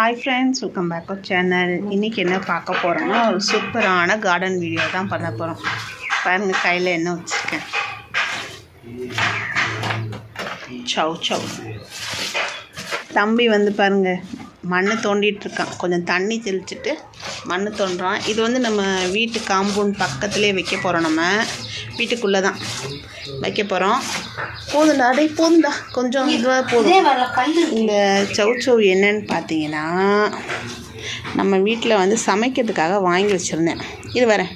Hi friends welcome back to channel இன்றைக்கி என்ன பார்க்க போகிறோம்னா ஒரு சூப்பரான கார்டன் வீடியோ தான் பண்ண போகிறோம் பாருங்கள் கையில் என்ன வச்சுருக்கேன். சவ் சவ் தம்பி வந்து பாருங்கள் மண் தோண்டிகிட்ருக்கான் கொஞ்சம் தண்ணி தெளிச்சிட்டு மண் தோண்டுறான். இது வந்து நம்ம வீட்டு காம்பவுண்ட் பக்கத்துலேயே வைக்க போகிறோம் நம்ம. வீட்டுக்குள்ளே தான் வைக்க போகிறோம் போதும்டா அடே போதும்டா. கொஞ்சம் இதுவாக போதும். இந்த சவுச்சவ் என்னன்னு பார்த்தீங்கன்னா நம்ம வீட்டில் வந்து சமைக்கிறதுக்காக வாங்கி வச்சுருந்தேன். இது வரேன்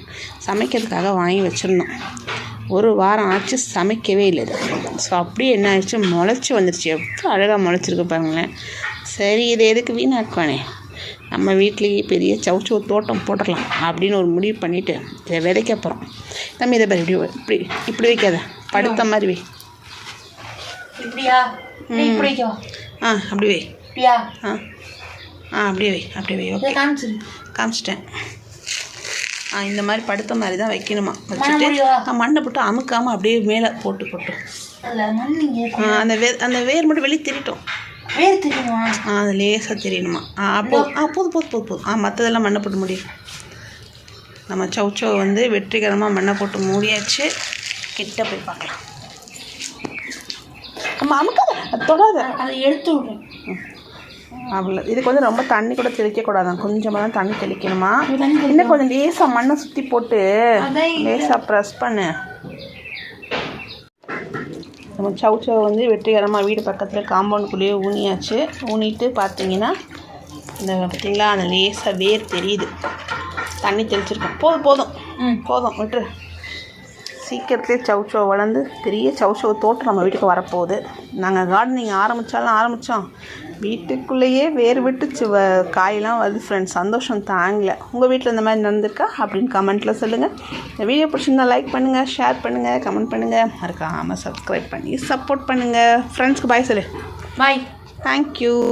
சமைக்கிறதுக்காக வாங்கி வச்சுருந்தோம். ஒரு வாரம் ஆச்சு சமைக்கவே இல்லை இது. ஸோ அப்படியே என்ன ஆயிடுச்சு? முளைச்சி வந்துருச்சு. எவ்வளோ அழகாக முளைச்சிருக்கு பாருங்களேன். சரி இதை எதுக்கு வீணாக்குவானே? நம்ம வீட்லேயே பெரிய சவுச்சவ் தோட்டம் போட்டுடலாம் அப்படின்னு ஒரு முடிவு பண்ணிவிட்டு இதை விதைக்க போகிறோம் தம்பி இதை இப்படி வை. இப்படி இப்படி வைக்காத. படுத்த மாதிரி வை. இப்படியா? ஆ அப்படி வை. ஆ ஆ அப்படியே வை அப்படியே வை ஓகே. காமிச்சிட்டேன். ஆ இந்த மாதிரி படுத்த மாதிரி தான் வைக்கணுமா? வச்சுட்டு மண்ணை போட்டு அமுக்காமல் அப்படியே மேலே போட்டு போட்டு. அந்த வேர் அந்த வேர் மட்டும் வெளியே திரிட்டோம். வேறு தெரியுமா? ஆ அது லேசாக தெரியணுமா? ஆ அப்போ ஆ போதும் போதும் போதும் போதும் ஆ மற்றதெல்லாம் மண்ணை போட்டு முடியும் நம்ம சவுச்சோ வந்து வெற்றிகரமாக மண்ணை போட்டு மூடியாச்சு. கிட்ட போய் பார்க்கலாம். நம்ம அமுக்காத தொடாத. அதை எடுத்து விடுறேன் அவ்வளோ இதுக்கு வந்து ரொம்ப தண்ணி கூட தெளிக்கக்கூடாதான் கொஞ்சமாக தான் தண்ணி தெளிக்கணுமா. இன்னும் கொஞ்சம் லேசாக மண்ணை சுற்றி போட்டு. லேசாக ப்ரெஸ் பண்ணு. நம்ம சவுச்சவை வந்து வெற்றிகரமாக வீடு பக்கத்தில் காம்பவுண்டுக்குள்ளேயே ஊனியாச்சு. ஊனிட்டு பார்த்தீங்கன்னா இந்த பார்த்தீங்களா அந்த லேசாக வேர் தெரியுது. தண்ணி தெளிச்சிருக்கோம் போதும் போதும். ம். போதும் விட்டுரு. சீக்கிரத்துலேயே சவுச்சோ வளர்ந்து பெரிய சவுச்சோ தோட்டம் நம்ம வீட்டுக்கு வரப்போகுது. நாங்கள் கார்டனிங் ஆரம்பித்தாலும் ஆரம்பித்தோம் வீட்டுக்குள்ளேயே வேர் விட்டு சிவ காயெல்லாம் வருது ஃப்ரெண்ட்ஸ் சந்தோஷம் தாங்கல. உங்கள் வீட்டில் இந்த மாதிரி நடந்திருக்கா? அப்படின்னு கமெண்ட்டில் சொல்லுங்கள் இந்த வீடியோ பிடிச்சிருந்தா லைக் பண்ணுங்கள் ஷேர் பண்ணுங்கள் கமெண்ட் பண்ணுங்கள் மறக்காமல் சப்ஸ்கிரைப் பண்ணி சப்போர்ட் பண்ணுங்கள் ஃப்ரெண்ட்ஸ்க்கு பாய் சொல்லு. Bye thank you